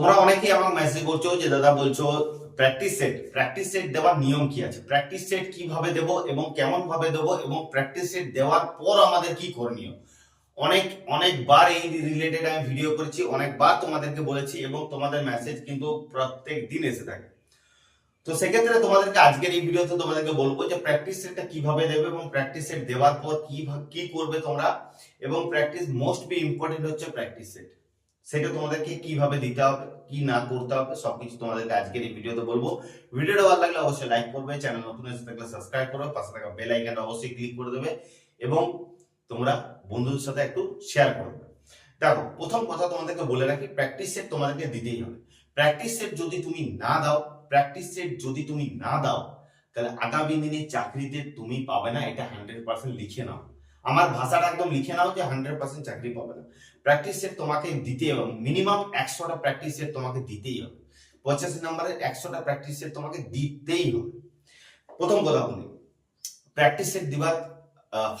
তোমরা অনেকেই আমার মেসেজ করছ যে, দাদা, বলছো প্র্যাকটিস সেট প্র্যাকটিস সেট দেওয়ার নিয়ম কি আছে? প্র্যাকটিস সেট কীভাবে দেব এবং কেমন ভাবে দেব এবং প্র্যাকটিস সেট দেওয়ার পর আমাদের কি করণীয়? অনেক, অনেকবার এই রিলেটেড আমি ভিডিও করেছি, অনেকবার তোমাদেরকে বলেছি এবং তোমাদের মেসেজ কিন্তু প্রত্যেক দিন এসে থাকে। তো সেক্ষেত্রে তোমাদেরকে আজকের এই ভিডিওতে তোমাদেরকে বলব যে প্র্যাকটিস সেটটা কীভাবে দেবে এবং প্র্যাকটিস সেট দেওয়ার পর কি কি করবে তোমরা? এবং প্র্যাকটিস মোস্ট বি ইম্পর্টেন্ট হচ্ছে প্র্যাকটিস সেট সেটা তোমাদেরকে কীভাবে দিতে হবে, কি না করতে হবে, সবকিছু তোমাদেরকে আজকের এই ভিডিওতে বলব। ভিডিওটা ভালো লাগলে অবশ্যই লাইক করবে চ্যানেল নতুন এসে থাকলে সাবস্ক্রাইব করবে পাশে থাকা বেল আইকনটা অবশ্যই ক্লিক করে দেবে এবং তোমরা বন্ধুদের সাথে একটু শেয়ার করে দেবে। দেখো, প্রথম কথা তোমাদেরকে বলে রাখি প্র্যাকটিস সেট তোমাদেরকে দিতেই হবে। প্র্যাকটিস সেট যদি তুমি না দাও প্র্যাকটিস সেট যদি তুমি না দাও, তাহলে আগামী দিনে চাকরিতে তুমি পাবে না, এটা হান্ড্রেড পার্সেন্ট লিখে নাও। আমার ভাষাটা একদম লিখে নাও যে হান্ড্রেড পার্সেন্ট চাকরি পাবে না। প্র্যাকটিস সেট তোমাকে দিতেই হবে। মিনিমাম একশোটা প্র্যাকটিস সেট তোমাকে দিতেই হবে। পঁচাশি নম্বরের একশোটা প্র্যাকটিস সেট তোমাকে দিতেই হবে। প্রথম কথা বলি। প্র্যাকটিস সেট দিবার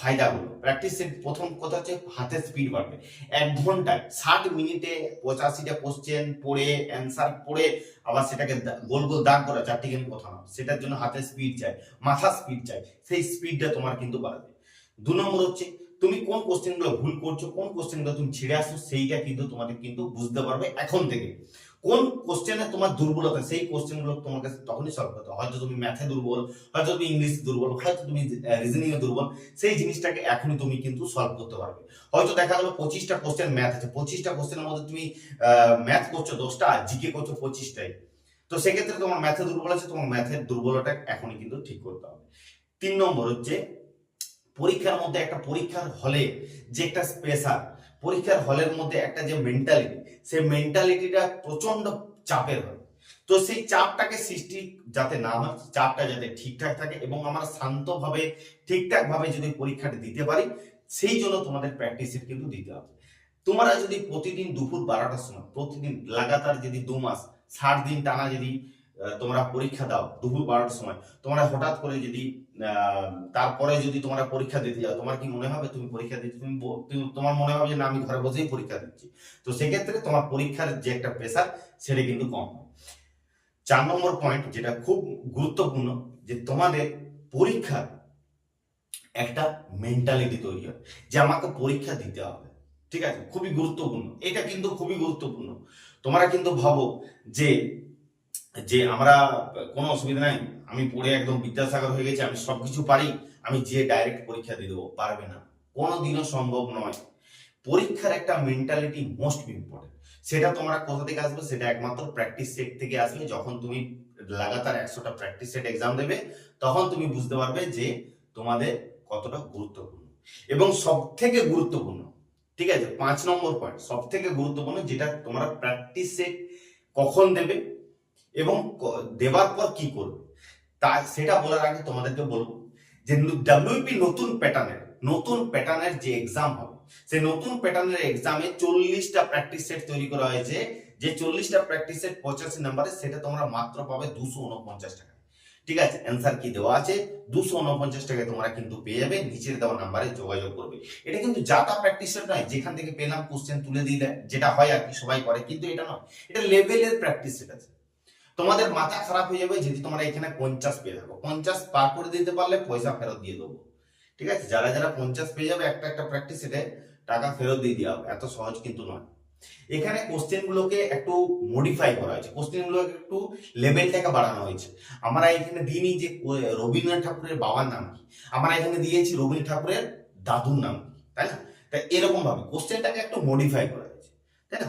ফায়দাগুলো। প্র্যাকটিস সেট প্রথম কথা হচ্ছে হাতের স্পিড বাড়বে। এক ঘন্টায় ষাট মিনিটে পঁচাশিটা কোশ্চেন পড়ে অ্যান্সার পড়ে, আবার সেটাকে গোল গোল দাগ করা চারটিখানি কথা না। সেটার জন্য হাতের স্পিড চাই, মাথার স্পিড চাই। সেই স্পিডটা তোমার কিন্তু বাড়বে। দু নম্বর হচ্ছে, তুমি কোন কোশ্চেনগুলো ভুল করছ, কোন কোশ্চেনগুলো তুমি ছেড়ে আসছো, সেইটা কিন্তু তোমাদের কিন্তু বুঝতে পারবে এখন থেকে। কোন কোশ্চেনে তোমার দুর্বলতা, সেই কোশ্চেনগুলো কাছে তখনই সলভ করতে। হয়তো তুমি ম্যাথে দুর্বল, হয়তো তুমি ইংলিশ দুর্বল, হয়তো তুমি রিজনিং এ দুর্বল, সেই জিনিসটাকে এখনই তুমি কিন্তু সলভ করতে পারবে। হয়তো দেখা গেলো পঁচিশটা কোশ্চেন ম্যাথ আছে, পঁচিশটা কোশ্চেনের মধ্যে তুমি ম্যাথ করছ দশটা জিকে করছ পঁচিশটাই। তো সেক্ষেত্রে তোমার ম্যাথে দুর্বল আছে, তোমার ম্যাথের দুর্বলতা এখনই কিন্তু ঠিক করতে হবে। তিন নম্বর হচ্ছে পরীক্ষার মধ্যে একটা পরীক্ষার হলে যে একটা প্রেসার পরীক্ষার হলের মধ্যে একটা যে মেন্টালিটি সেই মেন্টালিটিটা প্রচণ্ড চাপের হয়। তো সেই চাপটাকে সৃষ্টি যাতে না হয়, চাপটা যাতে ঠিকঠাক থাকে এবং আমরা শান্তভাবে ঠিকঠাক ভাবে যদি পরীক্ষাটা দিতে পারি, সেই জন্য তোমাদের প্র্যাকটিসের কিন্তু দিতে হবে। তোমরা যদি প্রতিদিন দুপুর বারোটার সময়, প্রতিদিন লাগাতার যদি দু মাস, ষাট দিন টানা যদি তোমরা পরীক্ষা দাও, দুপুর বারোটার সময়। তোমরা হঠাৎ করে যদি তারপরে যদি তোমরা পরীক্ষা দিতে যাও, তোমার কি মনে হবে তুমি পরীক্ষা দিচ্ছ? তুমি তোমার মনে হবে যে না, আমি ঘরে বসেই পরীক্ষা দিচ্ছি। তো সেক্ষেত্রে তোমার পরীক্ষার যে একটা প্রেশার সেটা কিন্তু কম হয়। চার নম্বর পয়েন্ট যেটা খুব গুরুত্বপূর্ণ, যে তোমাদের পরীক্ষার একটা মেন্টালিটি তৈরি হয়, যে আমাকে পরীক্ষা দিতে হবে। ঠিক আছে? খুবই গুরুত্বপূর্ণ। এটা কিন্তু খুবই গুরুত্বপূর্ণ। তোমরা কিন্তু ভাবো যে যে আমরা কোনো অসুবিধা নাই, আমি পড়ে একদম বিদ্যাসাগর হয়ে গেছি, আমি সবকিছু পারি, আমি যে ডাইরেক্ট পরীক্ষা দিয়ে দেবো, পারবে না। কোনোদিনও সম্ভব নয়। পরীক্ষার একটা মেন্টালিটি মোস্ট ইম্পর্টেন্ট সেটা তোমরা কোথা থেকে আসবে, সেটা একমাত্র প্র্যাকটিস সেট থেকে আসবে, যখন তুমি লাগাতার একশোটা প্র্যাকটিস সেট এক্সাম দেবে, তখন তুমি বুঝতে পারবে যে তোমাদের কতটা গুরুত্বপূর্ণ। এবং সব থেকে গুরুত্বপূর্ণ, ঠিক আছে, পাঁচ নম্বর পয়েন্ট সব থেকে গুরুত্বপূর্ণ যেটা তোমরা প্র্যাকটিস সেট কখন দেবে এবং দেবার পর কি করবে? তা সেটা বলার আগে তোমাদেরকে বলব যে ডাব্লিউপি নতুন প্যাটার্নের নতুন প্যাটার্নের যে এক্সাম হবে সেই নতুন প্যাটার্নের এক্সামে চল্লিশটা প্র্যাকটিস সেট তৈরি করা হয়েছে, যে চল্লিশটা প্র্যাকটিস সেট পঁচাশি নাম্বারে সেটা তোমরা মাত্র পাবে দুশো উনপঞ্চাশ টাকা। ঠিক আছে অ্যান্সার কি দেওয়া আছে? দুশো উনপঞ্চাশ টাকায় তোমরা কিন্তু পেয়ে যাবে, নিচের দেওয়া নাম্বারে যোগাযোগ করবে। এটা কিন্তু যাতা প্র্যাকটিস সেট নয়, যেখান থেকে পেলাম কোশ্চেন তুলে দিলে যেটা হয় আর কি, সবাই করে, কিন্তু এটা নয়, এটা লেভেলের প্র্যাকটিস সেট আছে। তোমাদের মাথা খারাপ হয়ে যাবে যদি তোমরা এখানে পঞ্চাশ পেয়ে থাকো। পঞ্চাশ পার করে দিতে পারলে পয়সা ফেরত দিয়ে দেবো। ঠিক আছে? যারা যারা পঞ্চাশ পেয়ে যাবে, একটা একটা প্র্যাকটিস সেটে টাকা ফেরত দিয়ে দেওয়া হবে। এত সহজ কিন্তু নয়। এখানে কোশ্চেন গুলোকে একটু মডিফাই করা হয়েছে। কোশ্চেন গুলোকে একটু লেভেলটাকে বাড়ানো হয়েছে। আমরা এখানে দিইনি যে রবীন্দ্রনাথ ঠাকুরের বাবার নাম কি? আমরা এখানে দিয়েছি রবীন্দ্রনাথ ঠাকুরের দাদুর নাম কি? তাই না? তাই এরকম ভাবে কোশ্চেনটাকে একটু মডিফাই করা হয়েছে। তাই না?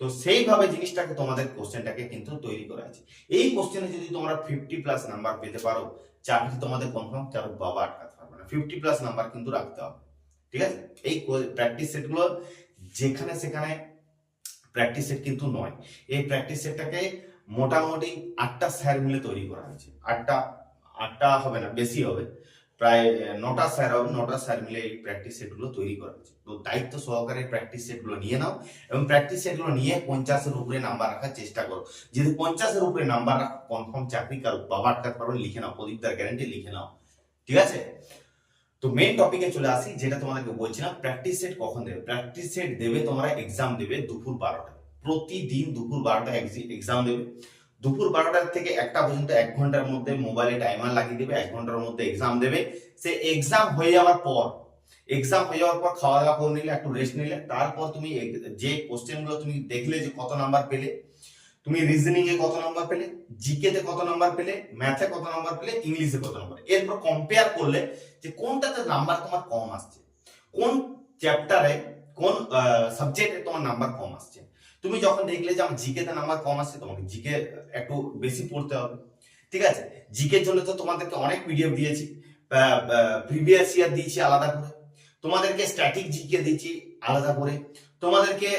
তো সেইভাবে জিনিসটাকে তোমাদের কোশ্চেনটাকে কিন্তু তৈরি করা আছে এই কোশ্চেনে যদি তোমরা ফিফটি প্লাস নাম্বার পেতে পারো চাকরি তোমাদের কনফার্ম কারও বাবা আটকাতে পারবে না। ফিফটি প্লাস নাম্বার কিন্তু রাখতে হবে, ঠিক আছে? এই প্র্যাকটিস সেটগুলো যেখানে সেখানে প্র্যাকটিস সেট কিন্তু নয়। এই প্র্যাকটিস সেটটাকে মোটামুটি আটটা স্যার মিলে তৈরি করা হয়েছে। আটটা আটটা হবে না, বেশি হবে। প্রায় নটা স্যার হবে নটা স্যার মিলে এই প্র্যাকটিস সেটগুলো তৈরি করা হয়েছে। তো দায়িত্ব সহকারে প্র্যাকটিস সেটগুলো নিয়ে নাও এবং প্র্যাকটিস সেটগুলো নিয়ে পঞ্চাশের উপরে নাম্বার রাখার চেষ্টা করো। যদি পঞ্চাশের উপরে নাম্বার রাখো কনফার্ম চাকরি কারও, বাবা আটকাতে পারবে, লিখে নাও প্রদীপদার গ্যারান্টি লিখে নাও। ঠিক আছে? তো মেইন টপিকে চলে আসি, যেটা তোমাদেরকে বলছিলাম প্র্যাকটিস সেট কখন দেবে? প্র্যাকটিস সেট দেবে, তোমরা এক্সাম দেবে দুপুর বারোটায়। প্রতিদিন দুপুর বারোটা এক্সাম দেবে। দুপুর বারোটার থেকে একটা পর্যন্ত এক ঘণ্টার মধ্যে মোবাইলে টাইমার লাগিয়ে দেবে, এক ঘণ্টার মধ্যে এক্সাম দেবে। সে এক্সাম হয়ে যাওয়ার পর এক্সাম হয়ে যাওয়ার পর খাওয়া দাওয়া করে নিলে, একটু রেস্ট নিলে, তারপর তুমি যে কোশ্চেনগুলো তুমি দেখলে যে কত নাম্বার পেলে, তুমি রিজনিং এ কত নাম্বার পেলে জিকে তে কত নাম্বার পেলে ম্যাথে কত নাম্বার পেলে ইংলিশে কত নাম্বার এরপর কম্পেয়ার করলে যে কোনটাতে নাম্বার তোমার কম আসছে, কোন চ্যাপ্টারে কোন সাবজেক্টে তোমার নাম্বার কম আসছে। তুমি যখন দেখলে যে আমার জিকে তে নাম্বার কম আসছে তোমাকে জিকে একটু বেশি পড়তে হবে। ঠিক আছে? জিকে জন্য তো তোমাদেরকে অনেক পিডিএফ দিয়েছি প্রিভিয়াস ইয়ার দিয়েছি আলাদা করে। তোমাদেরকে স্ট্যাটিক জিকে দিয়েছি আলাদা করে। তোমাদেরকে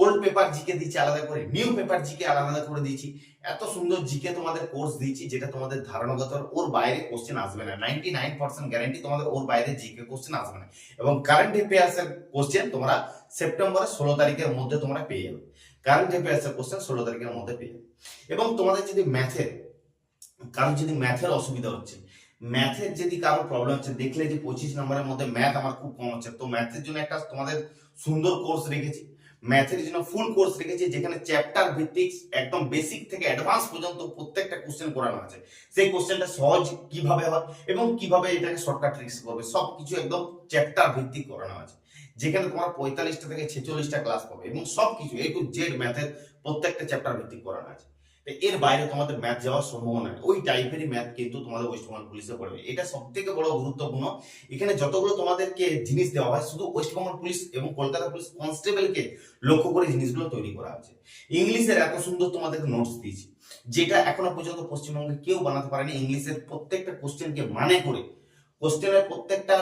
ওল্ড পেপার জিকে দিয়েছি আলাদা করে নিউ পেপার জিকে আলাদা করে দিয়েছি এত সুন্দর জিকে তোমাদের কোর্স দিয়েছি যেটা তোমাদের ধারণাগত ওর বাইরে কোশ্চেন আসবে না। নাইনটি নাইন পার্সেন্ট গ্যারান্টি তোমাদের ওর বাইরে জিকে কোশ্চেন আসবে না। এবং কারেন্ট অ্যাফেয়ার্স এর কোশ্চেন তোমরা সেপ্টেম্বরের ষোলো তারিখের মধ্যে তোমরা পেয়ে যাবে। কারেন্ট অ্যাফেয়ার্স এর কোশ্চেন ষোলো তারিখের মধ্যে পেয়ে যাবে। এবং তোমাদের যদি ম্যাথের কারণ যদি ম্যাথের অসুবিধা হচ্ছে ম্যাথের যদি কারও প্রবলেম হচ্ছে, দেখলে যে পঁচিশ নম্বরের মধ্যে ম্যাথ আমার খুব কম হচ্ছে। তো ম্যাথের জন্য একটা তোমাদের সুন্দর কোর্স রেখেছি। ম্যাথের জন্য ফুল কোর্স রেখেছি, যেখানে চ্যাপ্টার ভিত্তিক একদম বেসিক থেকে অ্যাডভান্স পর্যন্ত প্রত্যেকটা কোশ্চেন করানো আছে। সেই কোশ্চেনটা সহজ কীভাবে হয় এবং কীভাবে এটাকে শর্টকাট ট্রিক্স করবে সব কিছু একদম চ্যাপ্টার ভিত্তিক করানো আছে। যেখানে তোমার পঁয়তাল্লিশটা থেকে ছেচল্লিশটা ক্লাস পাবে এবং সব কিছু এ টু জেড ম্যাথের প্রত্যেকটা চ্যাপ্টার ভিত্তিক করানো আছে। এর বাইরে তোমাদের ম্যাথ যাওয়ার সম্ভাবনা ওই টাইপেরই ম্যাথ কিন্তু তোমাদের ওয়েস্ট বেঙ্গল পুলিশে পড়বে। এটা সব থেকে বড় গুরুত্বপূর্ণ। এখানে যতগুলো তোমাদেরকে জিনিস দেওয়া হয়, শুধু ওয়েস্ট বেঙ্গল পুলিশ এবং কলকাতা পুলিশ কনস্টেবলকে লক্ষ্য করে জিনিসগুলো তৈরি করা হয়েছে। ইংলিশের এত সুন্দর তোমাদেরকে নোটস দিয়েছি, যেটা এখনও পর্যন্ত পশ্চিমবঙ্গে কেউ বানাতে পারেনি। ইংলিশের প্রত্যেকটা কোশ্চেনকে মানে করে কোশ্চেনের প্রত্যেকটা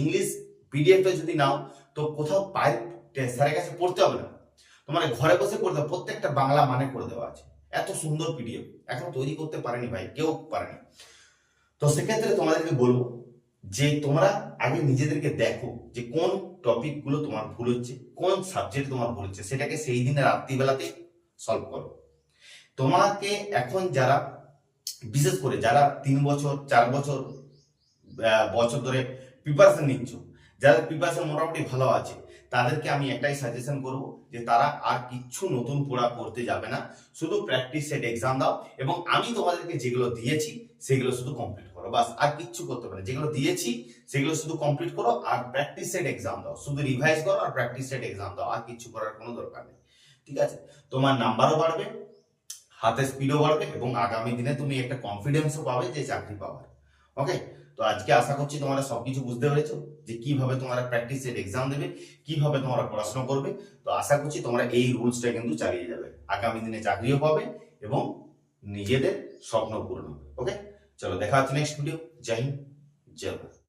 ইংলিশ পিডিএফটা যদি নাও, তো কোথাও পায় স্যারের কাছে পড়তে হবে না। তোমার ঘরে বসে পড়তে প্রত্যেকটা বাংলা মানে করে দেওয়া আছে। এত সুন্দর পিডিএফ এখন তৈরি করতে পারেনি ভাই, কেউ পারেনি। তো সেক্ষেত্রে তোমাদেরকে বলব যে তোমরা আগে নিজেদেরকে দেখো যে কোন টপিকগুলো তোমার ভুল হচ্ছে, কোন সাবজেক্ট তোমার ভুল হচ্ছে, সেটাকে সেই দিনে রাত্রিবেলাতে সলভ করো। তোমাকে এখন যারা, বিশেষ করে যারা তিন বছর, চার বছর বছর ধরে প্রিপারেশন নিচ্ছ যাদের প্রিপারেশন মোটামুটি ভালো আছে তাদেরকে আমি একটাই সাজেশন করব যে তারা আর কিচ্ছু নতুন পড়া করতে যাবে না। শুধু প্র্যাকটিস সেট এক্সাম দাও এবং আমি তোমাদেরকে যেগুলো দিয়েছি, সেগুলো শুধু কমপ্লিট করো। বাস, আর কিচ্ছু করতে পারে যেগুলো দিয়েছি, সেগুলো শুধু কমপ্লিট করো আর প্র্যাকটিস সেট এক্সাম দাও। শুধু রিভাইজ করো আর প্র্যাকটিস সেট এক্সাম দাও। আর কিচ্ছু করার কোনো দরকার নেই। ঠিক আছে? তোমার নাম্বারও বাড়বে, হাতে স্পিডও বাড়বে এবং আগামী দিনে তুমি একটা কনফিডেন্সও পাবে যে চাকরি পাওয়ার। ওকে তো আজকে আশা করছি তোমরা সবকিছু বুঝতে পেরেছ যে কীভাবে তোমরা প্র্যাকটিস সেট এক্সাম দেবে, কীভাবে তোমরা পড়াশোনা করবে। তো আশা করছি তোমরা এই রুলসটা কিন্তু চালিয়ে যাবে। আগামী দিনে চাকরিও পাবে এবং নিজেদের স্বপ্ন পূরণ হবে। ওকে চলো দেখা হচ্ছে নেক্সট ভিডিও জয় হিন্দ, জয়